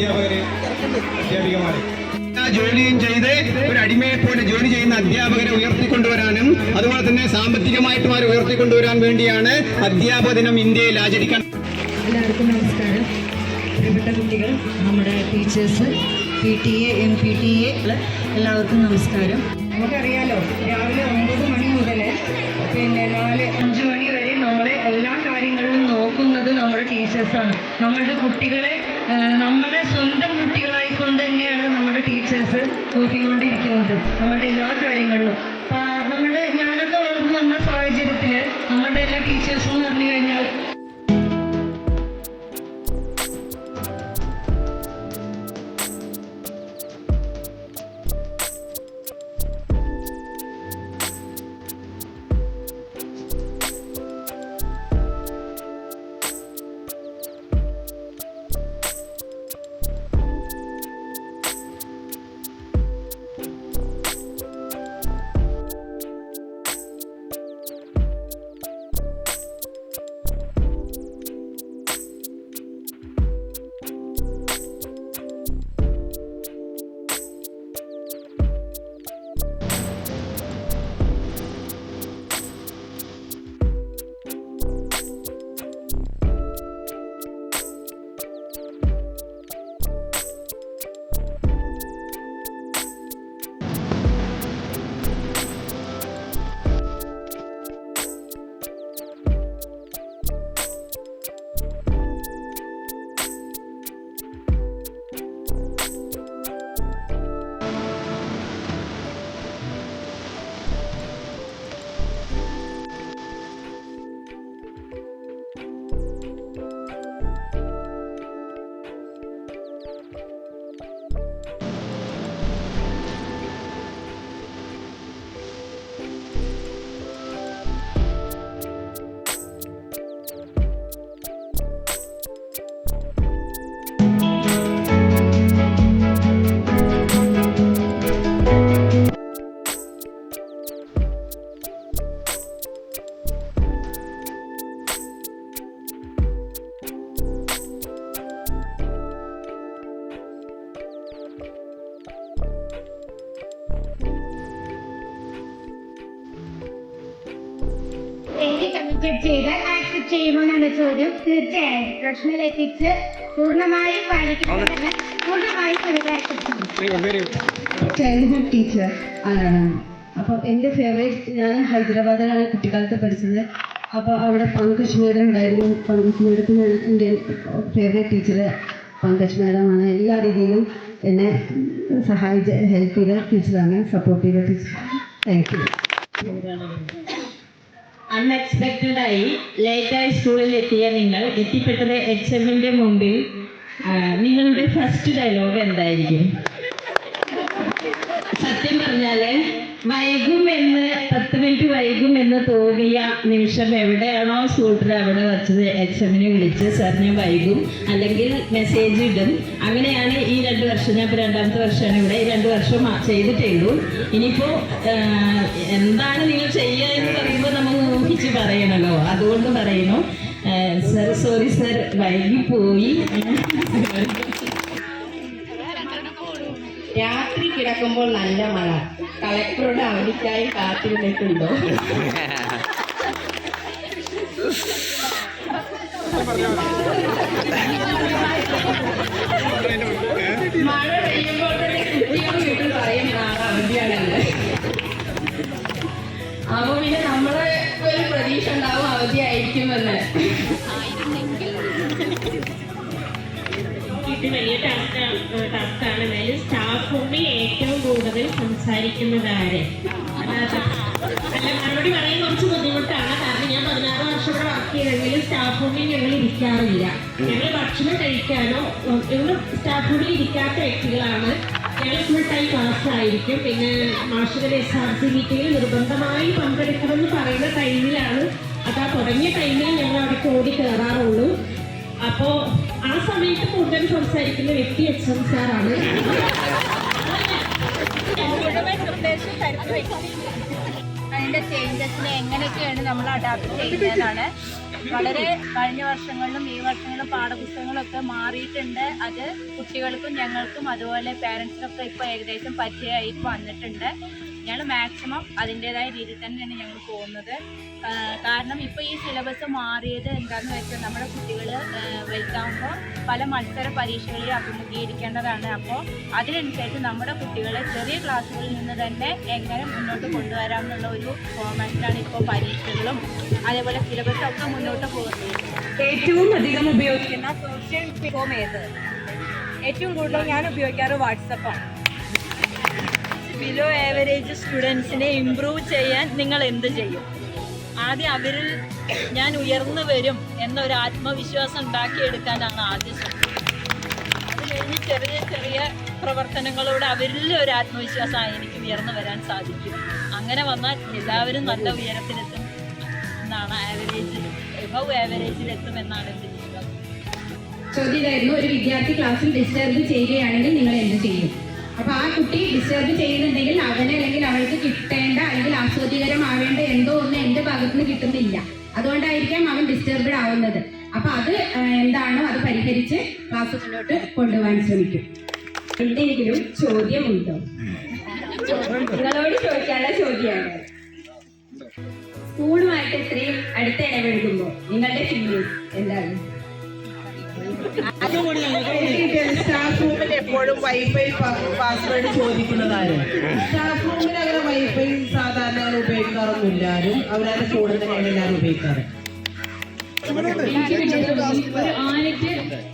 അധ്യാപകര് അധ്യാപികമാരെ. ജോലിയും ചെയ്ത് ഒരു അടിമയെ പോലെ ജോലി ചെയ്യുന്ന അധ്യാപകരെ ഉയർത്തിക്കൊണ്ടുവരാനും അതുപോലെ തന്നെ സാമ്പത്തികമായിട്ടും അവരെ ഉയർത്തിക്കൊണ്ടുവരാൻ വേണ്ടിയാണ് അധ്യാപക ദിനം ഇന്ത്യയിൽ ആചരിക്കാൻ എല്ലാവർക്കും നമസ്കാരം. പ്രിയപ്പെട്ട കുട്ടികൾ നമ്മുടെ teachers P T A M P T A എല്ലാവർക്കും നമസ്കാരം. നമുക്കറിയാലോ രാവിലെ ഒമ്പത് മണി മുതൽ പിന്നെ നാല് അഞ്ച് മണി വരെ നമ്മളെ എല്ലാ കാര്യങ്ങളും നോക്കുന്നത് നമ്മുടെ ടീച്ചേഴ്സാണ് നമ്മളുടെ കുട്ടികളെ നമ്മുടെ സ്വന്തം കുട്ടികളായിക്കൊണ്ട് തന്നെയാണ് നമ്മുടെ ടീച്ചേഴ്സ് നോക്കിക്കൊണ്ടിരിക്കുന്നത് നമ്മുടെ എല്ലാ കാര്യങ്ങളിലും. നമ്മുടെ ഞാനൊക്കെ വളർന്നു വന്ന സാഹചര്യത്തിൽ നമ്മുടെ എല്ലാ ടീച്ചേഴ്സും പറഞ്ഞു കഴിഞ്ഞാൽ ആക്സെപ്റ്റ് ചെയ്യുമോ എന്നാണ് ചോദ്യം. തീർച്ചയായും പ്രൊഫഷണൽ എത്തിക്സ് പൂർണമായും ആക്സെപ്റ്റ് ചൈൽഡ്ഹുഡ് ടീച്ചർ ആരാണ്? അപ്പോൾ എന്റെ ഫേവറേറ്റ് ഞാൻ ഹൈദരാബാദിലാണ് കുട്ടിക്കാലത്ത് പഠിച്ചത്. അപ്പോൾ അവിടെ പങ്കജ് മേഡം ഉണ്ടായിരുന്നു. പങ്കജ് മേഡത്തിന് എന്റെ ഫേവറേറ്റ് ടീച്ചർ പങ്കജ് മേഡമാണ് എല്ലാ രീതിയിലും എന്നെ സഹായിച്ച ഹെൽപ്പ് ചെയ്ത ടീച്ചറാണ് സപ്പോർട്ട് ചെയ്ത ടീച്ചർ താങ്ക് യു അൺഎക്സ്പെക്റ്റഡ് ആയി ലേറ്റായി സ്കൂളിൽ എത്തിയ നിങ്ങൾ എത്തിപ്പെട്ടത് എമ്മിന്റെ മുമ്പിൽ. നിങ്ങളുടെ ഫസ്റ്റ് ഡയലോഗ് എന്തായിരിക്കും? സത്യം പറഞ്ഞാൽ വൈകുമെന്ന് പത്ത് മിനിറ്റ് വൈകുമെന്ന് തോന്നിയ നിമിഷം എവിടെയാണോ സ്കൂട്ടർ അവിടെ വച്ചത്. എച്ച് എമ്മിനെ വിളിച്ച് സാർ ഞാൻ വൈകും. അല്ലെങ്കിൽ മെസ്സേജ് ഇടും. അങ്ങനെയാണ് ഈ രണ്ട് വർഷം ഞാൻ ഇപ്പോൾ രണ്ടാമത്തെ വർഷമാണ് ഇവിടെ. ഈ രണ്ട് വർഷം ചെയ്തിട്ടേ ഉള്ളൂ ഇനിയിപ്പോൾ എന്താണ് നിങ്ങൾ ചെയ്യുക എന്ന് പറയുമ്പോൾ നമ്മൾ ഊഹിച്ച് പറയണല്ലോ. അതുകൊണ്ട് പറയുന്നു സർ സോറി സർ വൈകിപ്പോയി. രാത്രി കിടക്കുമ്പോൾ നല്ല മഴ. കളക്ടറുടെ അവധിക്കായി കാത്തിരുന്നിട്ടുണ്ടോ? മഴ പെയ്യുമ്പോൾ കുട്ടികൾ വീട്ടിൽ പറയും നാളെ അവധിയാണല്ലേ. അപ്പൊ പിന്നെ നമ്മളെ ഒരു പ്രതീക്ഷ ഉണ്ടാവും അവധിയായിരിക്കുമെന്ന്. ഇത് വലിയ ടാസ്കാണ് ടാസ്കാണ് സ്റ്റാഫ് റൂമിൽ ഏറ്റവും കൂടുതൽ സംസാരിക്കുന്നത് ആര്? അല്ല മറുപടി പറയാൻ കുറച്ച് ബുദ്ധിമുട്ടാണ്. കാരണം ഞാൻ പതിനാറ് വർഷം വർക്ക് ചെയ്തെങ്കിലും സ്റ്റാഫ് റൂമിൽ ഞങ്ങൾ ഇരിക്കാറില്ല. ഞങ്ങൾ ഭക്ഷണം കഴിക്കാനോ ഞങ്ങൾ സ്റ്റാഫ് റൂമിൽ ഇരിക്കാത്ത വ്യക്തികളാണ്. ഞങ്ങൾ ഫുൾ ടൈം ക്ലാസ് ആയിരിക്കും. പിന്നെ മാഷുകളുടെ എസ് ആർ സി മീറ്റിംഗിൽ നിർബന്ധമായി പങ്കെടുക്കണം എന്ന് പറയുന്ന ടൈമിലാണ് അത് ആ തുടങ്ങിയ ടൈമിൽ ഞങ്ങൾ അവിടെ ഓടി കയറാറുള്ളൂ അപ്പോ ആ സമയത്ത് കൂടുതൽ സംസാരിക്കുന്ന വ്യക്തി എച്ച് എം സാറാണ്. അതിന്റെ ചേഞ്ചസിനെ എങ്ങനെയൊക്കെയാണ് നമ്മൾ അഡാപ്റ്റ് ചെയ്യുന്നതാണ് വളരെ കഴിഞ്ഞ വർഷങ്ങളിലും ഈ വർഷങ്ങളിലും പാഠപുസ്തകങ്ങളൊക്കെ മാറിയിട്ടുണ്ട്. അത് കുട്ടികൾക്കും ഞങ്ങൾക്കും അതുപോലെ പാരൻസിനൊക്കെ ഇപ്പോൾ ഏകദേശം പരിചയമായി വന്നിട്ടുണ്ട്. ഞങ്ങൾ മാക്സിമം അതിന്റെതായ രീതിയിൽ തന്നെയാണ് ഞങ്ങൾ പോകുന്നത്. കാരണം ഇപ്പോൾ ഈ സിലബസ് മാറിയത് എന്താണെന്ന് വെച്ചാൽ നമ്മുടെ കുട്ടികൾ വലുതാകുമ്പോൾ പല മത്സര പരീക്ഷകളിൽ അഭിമുഖീകരിക്കേണ്ടതാണ്. അപ്പോൾ അതിനനുസരിച്ച് നമ്മുടെ കുട്ടികളെ ചെറിയ ക്ലാസ്സുകളിൽ നിന്ന് തന്നെ എങ്ങനെ മുന്നോട്ട് കൊണ്ടുവരാം എന്നുള്ള ഒരു ഫോർമാറ്റിലാണ് ഇപ്പോൾ പരീക്ഷകളും അതേപോലെ സിലബസ് ഒക്കെ മുന്നോട്ട് പോകുന്നത്. ഏറ്റവും അധികം ഉപയോഗിക്കുന്ന സോഷ്യൽ ഫോം ഏത്? ഏറ്റവും കൂടുതൽ ഞാൻ ഉപയോഗിക്കാറ് വാട്സപ്പാണ്. ബിലോ ആവറേജ് സ്റ്റുഡൻസിനെ ഇമ്പ്രൂവ് ചെയ്യാൻ നിങ്ങൾ എന്ത് ചെയ്യും? ആദ്യം അവരിൽ ഞാൻ ഉയർന്നു വരും എന്നൊരു ആത്മവിശ്വാസം ഉണ്ടാക്കിയെടുക്കാനാണ് ആദ്യം അത് കഴിഞ്ഞ് ചെറിയ ചെറിയ പ്രവർത്തനങ്ങളോട് അവരിൽ ഒരു ആത്മവിശ്വാസമായി എനിക്ക് ഉയർന്നു വരാൻ സാധിക്കും. അങ്ങനെ വന്നാൽ എല്ലാവരും നല്ല ഉയരത്തിലെത്തും എന്നാണ് ആവറേജിൽ എബവ് ആവറേജിലെത്തും എന്നാണ് എന്റെ വിശ്വാസം. ചോദ്യം ഒരു വിദ്യാർത്ഥി ക്ലാസ്സിൽ ഡിസ്റ്റർബ് ചെയ്യുകയാണെങ്കിൽ നിങ്ങൾ എന്ത് ചെയ്യും? അപ്പൊ ആ കുട്ടി ഡിസ്റ്റർബ് ചെയ്യുന്നുണ്ടെങ്കിൽ അവനെ അല്ലെങ്കിൽ അവൾക്ക് കിട്ടേണ്ട അല്ലെങ്കിൽ ആസ്വാദികരമാവേണ്ട എന്തോ ഒന്ന് എന്റെ ഭാഗത്ത് നിന്ന് കിട്ടുന്നില്ല. അതുകൊണ്ടായിരിക്കാം അവൻ ഡിസ്റ്റർബ്ഡ് ആവുന്നത്. അപ്പൊ അത് എന്താണോ അത് പരിഹരിച്ച് ക്ലാസ് മുന്നോട്ട് കൊണ്ടുപോകാൻ ശ്രമിക്കും. എന്തെങ്കിലും ചോദ്യമുണ്ടോ? നിങ്ങളോട് ചോദിക്കാനുള്ള ചോദ്യമാണ്. സ്കൂളുമായിട്ട് ഇത്രയും അടുത്ത് ഇടപെടുമ്പോൾ നിങ്ങളുടെ ഫീലിംഗ് എന്താണ്? സ്റ്റാഫ് എപ്പോഴും വൈഫൈ സ്റ്റാഫ് റൂമിൽ വൈഫൈ എല്ലാവരും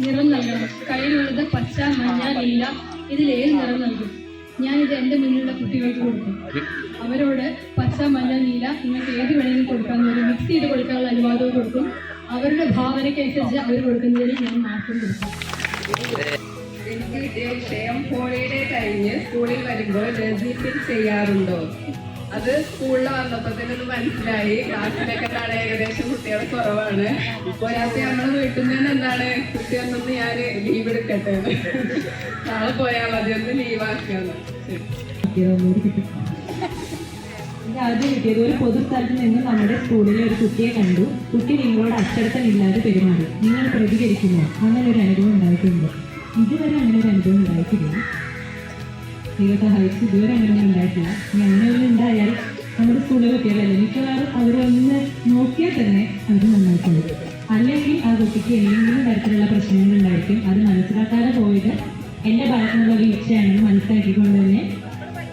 നിറം നൽകണം കയ്യിലുള്ളത് പച്ച മഞ്ഞ നീല ഇതിലേത് നിറം നൽകും എന്റെ മുന്നിലുള്ള കുട്ടികൾക്ക് കൊടുക്കും അവരോട് പച്ച മഞ്ഞ നീല നിങ്ങൾക്ക് ഏത് വേണമെങ്കിലും കൊടുക്കാൻ മിക്സ് ചെയ്ത് കൊടുക്കാനുള്ള അനുവാദവും കൊടുക്കും അവരുടെ ഭാവനയ്ക്കനുസരിച്ച് അവർ കൊടുക്കുന്നതിന് ഞാൻ മാറ്റം കൊടുക്കും. എനിക്ക് വിഷയം ഹോളിഡേ കഴിഞ്ഞ് സ്കൂളിൽ വരുമ്പോൾ രജിസ്റ്റർ ചെയ്യാറുണ്ടോ? അത് സ്കൂളിൽ വന്നപ്പോ തന്നെ ഒന്ന് മനസ്സിലായി. ക്ലാസ്സിലൊക്കെ എന്താണ് ഏകദേശം കുട്ടികൾ കുറവാണ്. ഒരാൾക്ക് നമ്മൾ വീട്ടിൽ നിന്ന് എന്താണ് കുട്ടി ഒന്നൊന്ന് ഞാൻ ലീവ് എടുക്കട്ടെ നാളെ പോയാൽ മതി ഒന്ന് ലീവ് ആക്കിയാണ് ആദ്യം കിട്ടിയത് ഒരു പൊതുസ്ഥലത്ത് നിന്ന് നമ്മുടെ സ്കൂളിലെ ഒരു കുട്ടിയെ കണ്ടു. കുട്ടി നിങ്ങളോട് അച്ചടക്കമില്ലാതെ പെരുമാറി. നിങ്ങൾ പ്രതികരിക്കുമോ? അങ്ങനെ ഒരു അനുഭവം ഉണ്ടായിട്ടുണ്ട്. ഇതുവരെ അങ്ങനെ ഒരു അനുഭവം ഉണ്ടായിട്ടില്ല. ഇവിടുത്തെ ഹൈസ് ഇതുവരെ അങ്ങനെ ഉണ്ടായിട്ടില്ല. അങ്ങനെ ഒന്നും ഉണ്ടായാൽ നമ്മുടെ സ്കൂളിലെ കുട്ടികളല്ലേ? മിക്കവാറും അവരൊന്ന് നോക്കിയാൽ തന്നെ അവർ നന്നായിട്ടുണ്ട് അല്ലെങ്കിൽ ആ കുട്ടിക്ക് എന്തെങ്കിലും തരത്തിലുള്ള പ്രശ്നങ്ങൾ ഉണ്ടായിരിക്കും. അത് മനസ്സിലാക്കാതെ പോയത് എന്റെ ഭാഗത്തുനിന്നുള്ള വീഴ്ചയാണെന്ന് മനസ്സിലാക്കിക്കൊണ്ട് തന്നെ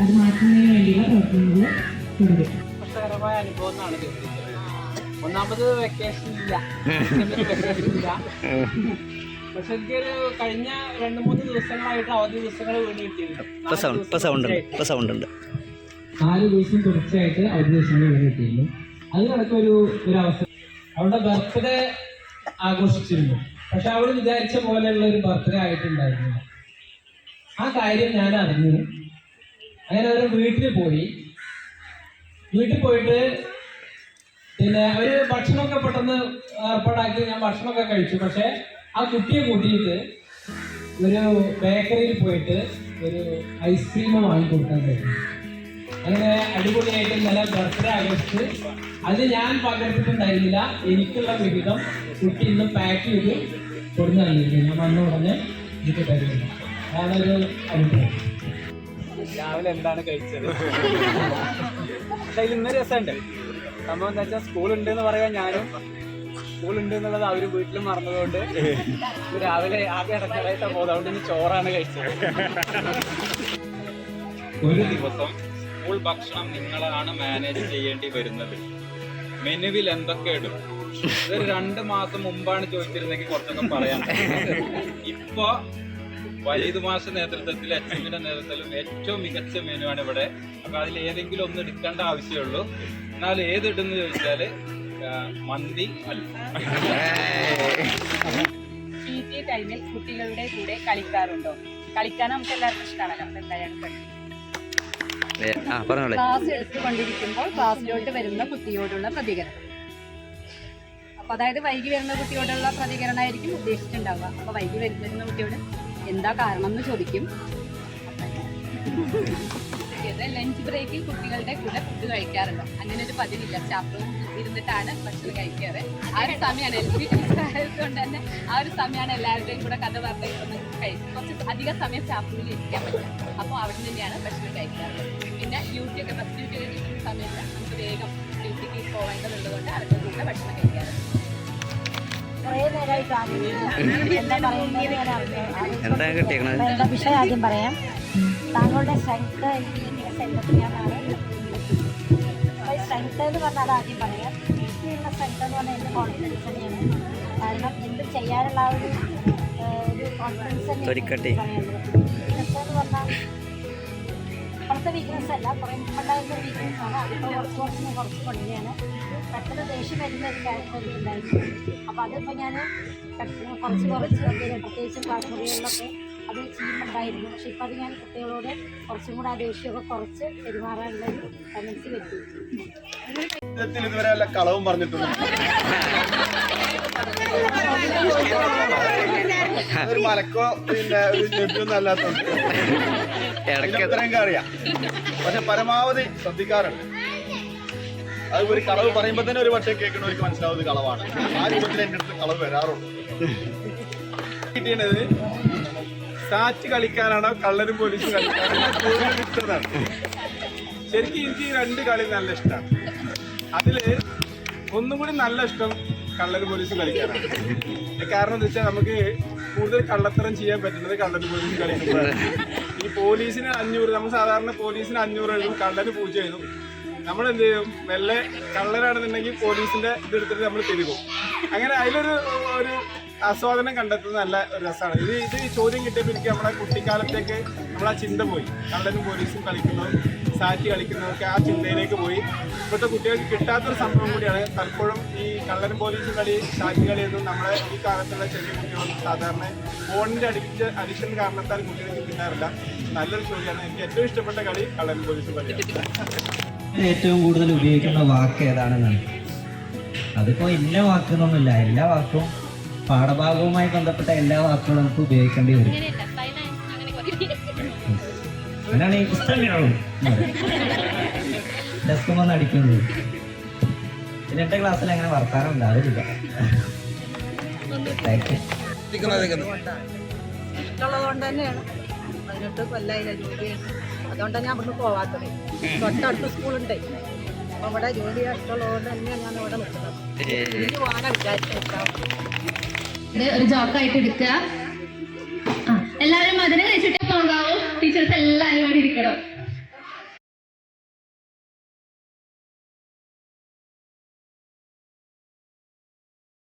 അത് മാറ്റുന്നതിന് വേണ്ടിയുള്ള പ്രവർത്തനങ്ങൾ തുടരും കഷ്ടകരമായ അനുഭവം എന്നാണ് തോന്നിയത് ഒന്നാമത് വെക്കേഷൻ ഇല്ല. വെക്കേഷൻ ഇല്ല. പക്ഷെ എനിക്കൊരു കഴിഞ്ഞ രണ്ട് മൂന്ന് ദിവസങ്ങളായിട്ട് അവധി ദിവസങ്ങൾ വീണ് ഉണ്ട് നാല് ദിവസം തുടർച്ചയായിട്ട് അവധി ദിവസങ്ങൾ വീണ് കിട്ടിയിരുന്നു അതിനിടയ്ക്ക് ഒരു ഒരു അവസരം അവളുടെ ബർത്ത്ഡേ ആഘോഷിച്ചിരുന്നു. പക്ഷെ അവൾ വിചാരിച്ച പോലെയുള്ള ഒരു ബർത്ത്ഡേ ആയിട്ടുണ്ടായിരുന്നു ആ കാര്യം ഞാൻ അറിഞ്ഞു. അങ്ങനെ അവർ വീട്ടിൽ പോയി. വീട്ടിൽ പോയിട്ട് പിന്നെ ഒരു ഭക്ഷണമൊക്കെ പെട്ടെന്ന് ഏർപ്പാടാക്കി ഞാൻ ഭക്ഷണമൊക്കെ കഴിച്ചു. പക്ഷെ ആ കുട്ടിയെ കൂട്ടിയിട്ട് ഒരു ബേക്കറിയിൽ പോയിട്ട് ഒരു ഐസ്ക്രീം വാങ്ങിക്കൊടുക്കാൻ കഴിഞ്ഞു അങ്ങനെ അടിപൊളിയായിട്ട് നല്ല ബർത്ത്ഡേ ആഘോഷിച്ച്. അത് ഞാൻ പങ്കെടുത്തിട്ടുണ്ടായിരുന്നില്ല. എനിക്കുള്ള വിഹിതം കുട്ടി ഇന്ന് പാക്ക് ചെയ്ത് കൊടുത്തു നൽകിയിരുന്നു ഞാൻ വന്ന ഉടനെ എനിക്ക് തരുന്നില്ല അതാണൊരു അനുഭവം രാവിലെ എന്താണ് കഴിച്ചത്? പക്ഷെ ഇന്ന് രസമുണ്ട്. സംഭവം എന്താ വെച്ചാൽ സ്കൂൾ ഉണ്ട് എന്ന് പറയാൻ ഞാനും സ്കൂൾ ഉണ്ട് എന്നുള്ളത് അവർ വീട്ടിലും മറന്നതുകൊണ്ട് രാവിലെ ആകെ ഇടക്കിടയായിട്ട് പോകുന്നത് അതുകൊണ്ട് ഇനി ചോറാണ് കഴിച്ചത്. ഒരു ദിവസം സ്കൂൾ ഭക്ഷണം നിങ്ങളാണ് മാനേജ് ചെയ്യേണ്ടി വരുന്നത്. മെനുവിൽ എന്തൊക്കെ ഇടും? ഇതൊരു രണ്ട് മാസം മുമ്പാണ് ചോദിച്ചിരുന്നെങ്കിൽ കുറച്ചൊക്കെ പറയാം ഇപ്പൊ വൈദ്യുതി മാസ നേതൃത്വത്തിൽ അച്ഛന്റെ നേതൃത്വത്തിലും ഏറ്റവും മികച്ച മെനുവാണ് ആണ് ഇവിടെ. അപ്പൊ അതിൽ ഏതെങ്കിലും ഒന്ന് എടുക്കേണ്ട ആവശ്യമുള്ളൂ. എന്നാൽ ഏത് ചോദിച്ചാൽ മന്തി അല്ല. പി ടി ടൈമിൽ കുട്ടികളുടെ കൂടെ കളിക്കാറുണ്ടോ? കളിക്കാൻ നമുക്ക് എല്ലാവർക്കും ഇഷ്ടമാണല്ലോ. അപ്പോൾ എന്തായാലും ക്ലാസ് എടുത്തുകൊണ്ടിരിക്കുമ്പോൾ ക്ലാസ്സിലോട്ട് വരുന്ന കുട്ടിയോടുള്ള പ്രതികരണം. അപ്പൊ അതായത് വൈകി വരുന്ന കുട്ടിയോടുള്ള പ്രതികരണമായിരിക്കും ഉദ്ദേശിച്ചിട്ടുണ്ടാവുക. അപ്പൊ വൈകി വരുന്ന കുട്ടിയോട് എന്താ കാരണം എന്ന് ചോദിക്കും ലഞ്ച് ബ്രേക്കിൽ കുട്ടികളുടെ കൂടെ ഫുഡ് കഴിക്കാറുണ്ടോ. അങ്ങനെ ഒരു പതിവില്ല. സ്റ്റാഫ് ഇരുന്നിട്ടാണ് ഭക്ഷണം കഴിക്കാറ്. ആ ഒരു സമയമാണ് എൽ പി ആയതുകൊണ്ട് തന്നെ ആ ഒരു സമയമാണ് എല്ലാവരുടെയും കൂടെ കഥ പറഞ്ഞ് കഴിക്കും കുറച്ച് അധിക സമയം സ്റ്റാഫ് ഇരിക്കാൻ പറ്റില്ല. അപ്പോൾ അവിടെ തന്നെയാണ് ഭക്ഷണം കഴിക്കാറ്. പിന്നെ ഡ്യൂട്ടി ഒക്കെ ബസ് ഡ്യൂട്ടി കഴിക്കുന്ന സമയത്ത് നമുക്ക് വേഗം ഡ്യൂട്ടിക്ക് പോകേണ്ടതുള്ളതുകൊണ്ട് അവരുടെ കൂടെ ഭക്ഷണം കഴിക്കാറ് കുറേ നേരമായിട്ട് ആലോചിക്കുന്നു. എന്താ. കിട്ടിയേക്കണത്? വിഷയം ആദ്യം പറയാം. താങ്കളുടെ സ്ട്രെങ്ത് എനിക്ക് സെന്റർ ഞാനാണ് സ്ട്രെങ്ത് എന്ന് പറഞ്ഞാൽ ആദ്യം പറയാം. എനിക്കുള്ള സ്ട്രെങ്ത് എന്ന് പറഞ്ഞാൽ എന്റെ കോൺഫിഡൻസ് തന്നെയാണ്. കാരണം എന്ത് ചെയ്യാനുള്ള ആ ഒരു കോൺഫിഡൻസ് തന്നെ പറയുന്നത് എന്ന് പറഞ്ഞാൽ ഇപ്പോഴത്തെ വീക്ക്നെസ് അല്ല കുറേ മുമ്പുണ്ടായിരുന്ന ഒരു വീക്ക്നെസ് ആണ്. അതിപ്പോൾ കുറച്ച് കുറച്ച് കുറച്ച് പണിയാണ് പെട്ടെന്ന് ദേഷ്യം വരുന്ന ഒരു ക്യാരക്ടർ ഉണ്ടായിരുന്നു. അപ്പോൾ അതിപ്പോൾ ഞാൻ കുറച്ച് കുറച്ച് പ്രത്യേകിച്ചും ക്ലാസ് മുറികളിലൊക്കെ അത് ചെയ്യുന്നുണ്ടായിരുന്നു. പക്ഷെ ഇപ്പം അത് ഞാൻ കുട്ടികളോട് കുറച്ചും കൂടെ ആ ദേഷ്യമൊക്കെ കുറച്ച് പെരുമാറാനുള്ള ഒരു ടെൻഡൻസി പറ്റി ഇതുവരെ കളവും പറഞ്ഞിട്ടുണ്ട്? മലക്കോ പിന്നെ അല്ലാത്തതുകൊണ്ട്. പക്ഷെ പരമാവധി ശ്രദ്ധിക്കാറുണ്ട്. അത് ഒരു കളവ് പറയുമ്പോ തന്നെ ഒരു പക്ഷേ കേൾക്കുന്നവർക്ക് മനസ്സിലാവുന്നത് കളവാണ്. ആ രൂപത്തിൽ എന്റെ അടുത്ത് കളവ് വരാറുണ്ട്. കിട്ടിയത് സാറ്റ് കളിക്കാനാണോ കള്ളനും പോലീസും കളിക്കാനാണ്? ശരിക്കും എനിക്ക് ഈ രണ്ട് കളി നല്ല ഇഷ്ടമാണ്. അതിൽ ഒന്നും കൂടി നല്ല ഇഷ്ടം കള്ളന് പോലീസും കളിക്കാനാണ്. കാരണം എന്താ വെച്ചാൽ നമുക്ക് കൂടുതൽ കള്ളത്തരം ചെയ്യാൻ പറ്റുന്നത് കള്ളന് പോലീസും കളിക്കുമ്പോഴാണ് ഈ പോലീസിന് അഞ്ഞൂറ് നമ്മൾ സാധാരണ പോലീസിന് അഞ്ഞൂറ് എഴുതും കള്ളന് പൂജ എഴുതും. നമ്മൾ എന്ത് ചെയ്യും? മെല്ലെ കള്ളനാണെന്നുണ്ടെങ്കിൽ പോലീസിന്റെ ഇതെടുത്തിട്ട് നമ്മൾ തിരുകും. അങ്ങനെ അതിലൊരു ഒരു ആസ്വാദനം കണ്ടെത്തുന്നത് നല്ല രസമാണ്. ഇത് ഇത് ചോദ്യം കിട്ടിയപ്പോൾ എനിക്ക് നമ്മുടെ കുട്ടിക്കാലത്തേക്ക് നമ്മളാ ചിന്ത പോയി. കള്ളനും പോലീസും കളിക്കുന്നതും സാറ്റി കളിക്കുന്നതൊക്കെ ആ ചിന്തയിലേക്ക് പോയി. ഇപ്പോഴത്തെ കുട്ടികൾക്ക് കിട്ടാത്തൊരു സംഭവം കൂടിയാണ് പലപ്പോഴും ഈ കള്ളനും പോലീസും കളി സാറ്റി കളിയൊന്നും നമ്മളെ ഈ കാലത്തുള്ള ചെറിയ കുട്ടികളൊന്നും സാധാരണ ഫോണിന്റെ അഡിക്റ്റ് അഡിക്ഷൻ കാരണത്താൽ കുട്ടികൾക്ക് കിട്ടാറില്ല. നല്ലൊരു ചോദ്യമാണ് എനിക്ക് ഏറ്റവും ഇഷ്ടപ്പെട്ട കളി കള്ളനും പോലീസ് കളിയാണ്. ഏറ്റവും കൂടുതൽ ഉപയോഗിക്കുന്ന വാക്ക് ഏതാണെന്നാണ്? അതിപ്പോ ഇന്ന വാക്കെന്നൊന്നുമില്ല എല്ലാ വാക്കും പാഠഭാഗവുമായി ബന്ധപ്പെട്ട എല്ലാ വാക്കുകളും നമുക്ക് ഉപയോഗിക്കേണ്ടി വരും. അങ്ങനെയാണ് ഈ പുസ്തകങ്ങളും ഡെസ്കും വന്ന് അടിക്കുന്നത് പിന്നെ എന്റെ ക്ലാസ്സിൽ അങ്ങനെ വർത്താനം ഉണ്ടാവില്ല ഇഷ്ടമുള്ളതുകൊണ്ട് തന്നെയാണ്. പതിനെട്ട് കൊല്ലായില്ല ജോലി അതുകൊണ്ടാണ് ഞാൻ ഇവിടുന്ന് പോവാത്തത്. തൊട്ടടുത്ത് സ്കൂളുണ്ട്. അപ്പം ഇവിടെ ജോലി ഇഷ്ടമുള്ളതുകൊണ്ട് തന്നെയാണ് ഞാൻ ഇവിടെ നിൽക്കുന്നത്. എനിക്ക് പോകാനാണ് വിചാരിച്ചത് ഒരു ജോക്കായിട്ട് എടുക്കുക എല്ലാവരും മധുരം കഴിച്ചിട്ടേ പോകാവൂ. ടീച്ചേഴ്സ് എല്ലാവരും ഇവിടെ ഇരിക്കണം.